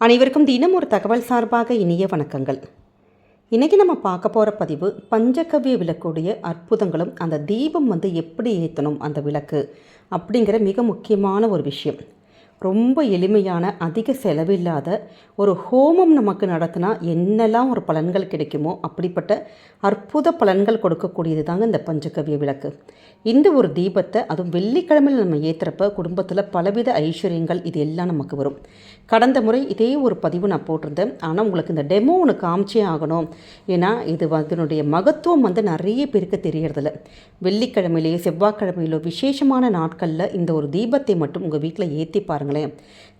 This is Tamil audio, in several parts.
அனைவருக்கும் தினம் ஒரு தகவல் சார்பாக இனிய வணக்கங்கள். இன்றைக்கி நம்ம பார்க்க போகிற பதிவு பஞ்சகவ்ய விளக்குடைய அற்புதங்களும் அந்த தீபம் வந்து எப்படி ஏற்றணும் அந்த விளக்கு அப்படிங்கிற மிக முக்கியமான ஒரு விஷயம். ரொம்ப எளிமையான அதிக செலவில்லாத ஒரு ஹோமம் நமக்கு நடத்தினா என்னெல்லாம் ஒரு பலன்கள் கிடைக்குமோ அப்படிப்பட்ட அற்புத பலன்கள் கொடுக்கக்கூடியது தாங்க இந்த பஞ்சகவிய விளக்கு. இந்த ஒரு தீபத்தை அதுவும் வெள்ளிக்கிழமையில் நம்ம ஏற்றுறப்ப குடும்பத்தில் பலவித ஐஸ்வர்யங்கள் இது எல்லாம் நமக்கு வரும். கடந்த முறை இதே ஒரு பதிவு நான் போட்டிருந்தேன். ஆனால் உங்களுக்கு இந்த டெமோ ஒன்று காமிச்சே ஆகணும். ஏன்னா இது அதனுடைய மகத்துவம் வந்து நிறைய பேருக்கு தெரியறதில்ல. வெள்ளிக்கிழமையிலேயோ செவ்வாய்க்கிழமையிலோ விசேஷமான நாட்களில் இந்த ஒரு தீபத்தை மட்டும் உங்கள் வீட்டில் ஏற்றி பாருங்களேன்.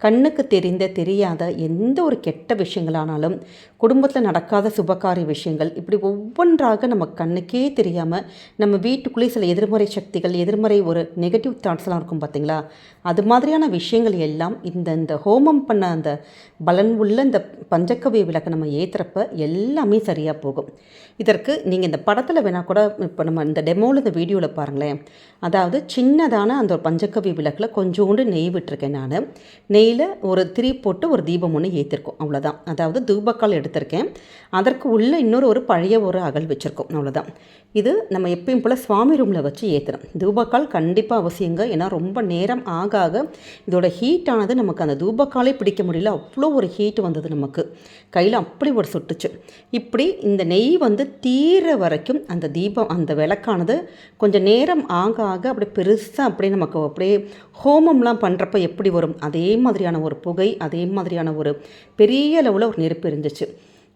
கண்ணுக்கு தெரிந்த தெரியாத எந்த ஒரு கெட்ட விஷயங்களானாலும் குடும்பத்தில் நடக்காத சுபகாரிய விஷயங்கள் இப்படி ஒவ்வொன்றாக நம்ம கண்ணுக்கே தெரியாமல் நம்ம வீட்டுக்குள்ளேயே சில எதிர்மறை சக்திகள் எதிர்மறை ஒரு நெகட்டிவ் தாட்ஸ்லாம் இருக்கும் பார்த்தீங்களா அது மாதிரியான விஷயங்கள் எல்லாம் இந்த இந்த ஹோமம் பண்ண அந்த பலன் உள்ள இந்த பஞ்சக்கவிய விளக்கை நம்ம ஏற்றுறப்ப எல்லாமே சரியாக போகும். இதற்கு நீங்கள் இந்த படத்தில் வேணால் கூட இப்போ நம்ம இந்த டெமோவில் இந்த வீடியோவில் பாருங்களேன். அதாவது சின்னதான அந்த ஒரு பஞ்சக்கவி விளக்கில் கொஞ்சோண்டு நெய் விட்டுருக்கேன் நான். நெய்யில் ஒரு திரி போட்டு ஒரு தீபம் ஒன்று ஏற்றிருக்கோம் அவ்வளோதான் அதாவது தூபக்கால் எடுத்திருக்கேன். அதற்கு உள்ளே இன்னொரு ஒரு பழைய ஒரு அகல் வச்சுருக்கோம். அவ்வளோதான் இது நம்ம எப்பயும் போல் சுவாமி ரூமில் வச்சு ஏற்றுறோம் தூபக்கால் கண்டிப்பாக அவசியங்க. ஏன்னா ரொம்ப நேரம் ஆக ஆக இதோட ஹீட்டானது நமக்கு அந்த தூபக்காலே பிடிக்க முடியல. அவ்வளோ ஒரு ஹீட் வந்தது நமக்கு. கையில் அப்படி ஒரு சுட்டுச்சு. இப்படி இந்த நெய் வந்து தீர வரைக்கும் அந்த தீபம் அந்த விளக்கானது கொஞ்சம் நேரம் ஆக ஆக அப்படியே பெருசாக அப்படியே நமக்கு அப்படியே ஹோமம்லாம் பண்ணுறப்ப எப்படி வரும். அதே மாதிரியான ஒரு புகை அதே மாதிரியான ஒரு பெரிய அளவில் ஒரு நெருப்பு இருந்துச்சு.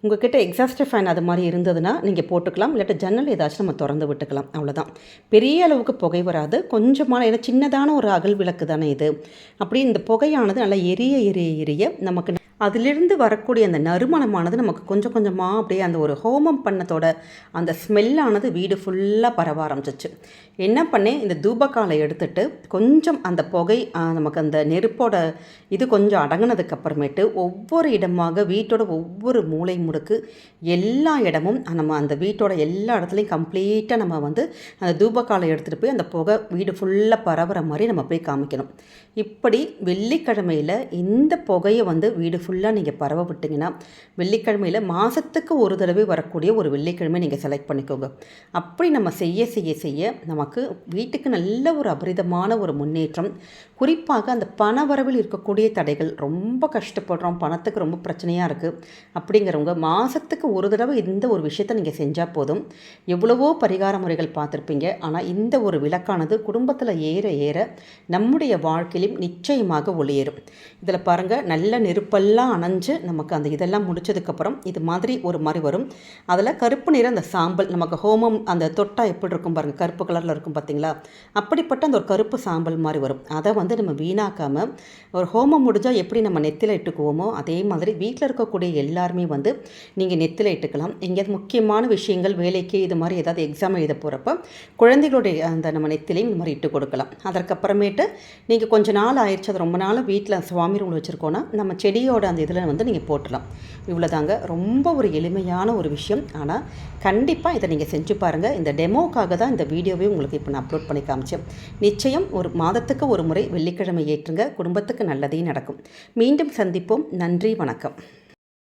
உங்ககிட்ட எக்ஸாஸ்டர் ஃபேன் அது மாதிரி இருந்ததுன்னா நீங்கள் போட்டுக்கலாம். இல்லாட்ட ஜன்னல் ஏதாச்சும் நம்ம திறந்து விட்டுக்கலாம். அவ்வளோதான் பெரிய அளவுக்கு புகை வராது. கொஞ்சமான ஏன்னா சின்னதான ஒரு அகல் விளக்கு தானே இது. அப்படி இந்த புகையானது நல்லா எரிய எரிய எரிய நமக்கு அதிலிருந்து வரக்கூடிய அந்த நறுமணமானது நமக்கு கொஞ்சம் கொஞ்சமாக அப்படியே அந்த ஒரு ஹோமம் பண்ணத்தோட அந்த ஸ்மெல்லானது வீடு ஃபுல்லாக பரவ ஆரம்பிச்சிச்சு. என்ன பண்ணேன்? இந்த தூபக்காலை எடுத்துட்டு கொஞ்சம் அந்த புகை நமக்கு அந்த நெருப்போட இது கொஞ்சம் அடங்கினதுக்கப்புறமேட்டு ஒவ்வொரு இடமாக வீட்டோட ஒவ்வொரு மூளை முடுக்கு எல்லா இடமும் நம்ம அந்த வீட்டோட எல்லா இடத்துலையும் கம்ப்ளீட்டாக நம்ம வந்து அந்த தூபக்காலை எடுத்துகிட்டு போய் அந்த புகை வீடு ஃபுல்லாக பரவுற மாதிரி நம்ம போய் காமிக்கணும். இப்படி வெள்ளிக்கிழமையில் இந்த புகையை வந்து வீடு ஃபுல்லாக நீங்கள் பரவ விட்டிங்கன்னா வெள்ளிக்கிழமையில் மாதத்துக்கு ஒரு தடவை வரக்கூடிய ஒரு வெள்ளிக்கிழமை நீங்கள் செலக்ட் பண்ணிக்கோங்க. அப்படி நம்ம செய்ய செய்ய செய்ய நமக்கு வீட்டுக்கு நல்ல ஒரு அபரிதமான ஒரு முன்னேற்றம் குறிப்பாக அந்த பண வரவில் இருக்கக்கூடிய தடைகள் ரொம்ப கஷ்டப்படுறோம் பணத்துக்கு ரொம்ப பிரச்சனையாக இருக்குது அப்படிங்கிறவங்க மாதத்துக்கு ஒரு தடவை இந்த ஒரு விஷயத்தை நீங்கள் செஞ்சால் போதும். எவ்வளவோ பரிகார முறைகள் பார்த்துருப்பீங்க ஆனால் இந்த ஒரு விளக்கானது குடும்பத்தில் ஏற ஏற நம்முடைய வாழ்க்கையிலும் நிச்சயமாக ஒளியேறும். இதில் பாருங்கள் நல்ல நெருப்பெல்லாம் அணைஞ்சு நமக்கு அந்த இதெல்லாம் முடிச்சதுக்கப்புறம் இது மாதிரி ஒரு மாதிரி வரும். அதில் கருப்பு நிறம் அந்த சாம்பல் நமக்கு ஹோமம் அந்த தொட்டா எப்படி இருக்கும் பாருங்கள் கருப்பு கலரில் இருக்கும் பார்த்தீங்களா அப்படிப்பட்ட அந்த ஒரு கருப்பு சாம்பல் மாதிரி வரும். அதை வந்து நம்ம வீணாக்காமல் ஒரு ஹோமம் முடிஞ்சால் எப்படி நம்ம நெத்தில இட்டுக்குவோமோ அதே மாதிரி வீட்டில் இருக்கக்கூடிய எல்லாருமே வந்து நீங்கள் நெத்தியில் இட்டுக்கலாம். எங்கேயாவது முக்கியமான விஷயங்கள் வேலைக்கு இது மாதிரி ஏதாவது எக்ஸாம் எழுத போகிறப்ப குழந்தைகளுடைய அந்த நம்ம நெத்திலையும் இந்த மாதிரி இட்டு கொடுக்கலாம். அதற்கப்புறமேட்டு நீங்கள் கொஞ்சம் நாள் ஆயிடுச்சு அது ரொம்ப நாள் வீட்டில் சுவாமி ரூம் வச்சுருக்கோன்னா நம்ம செடியோட அந்த இதில் வந்து நீங்கள் போட்டுடலாம் இவ்வளோதாங்க. ரொம்ப ஒரு எளிமையான ஒரு விஷயம். ஆனால் கண்டிப்பாக இதை நீங்கள் செஞ்சு பாருங்கள். இந்த டெமோக்காக தான் இந்த வீடியோவே உங்களுக்கு இப்போ நான் அப்லோட் பண்ணி காமிச்சேன். நிச்சயம் ஒரு மாதத்துக்கு ஒரு முறை வெள்ளிக்கிழமை ஏற்றுங்க. குடும்பத்துக்கு நல்லதே நடக்கும். மீண்டும் சந்திப்போம். நன்றி. வணக்கம்.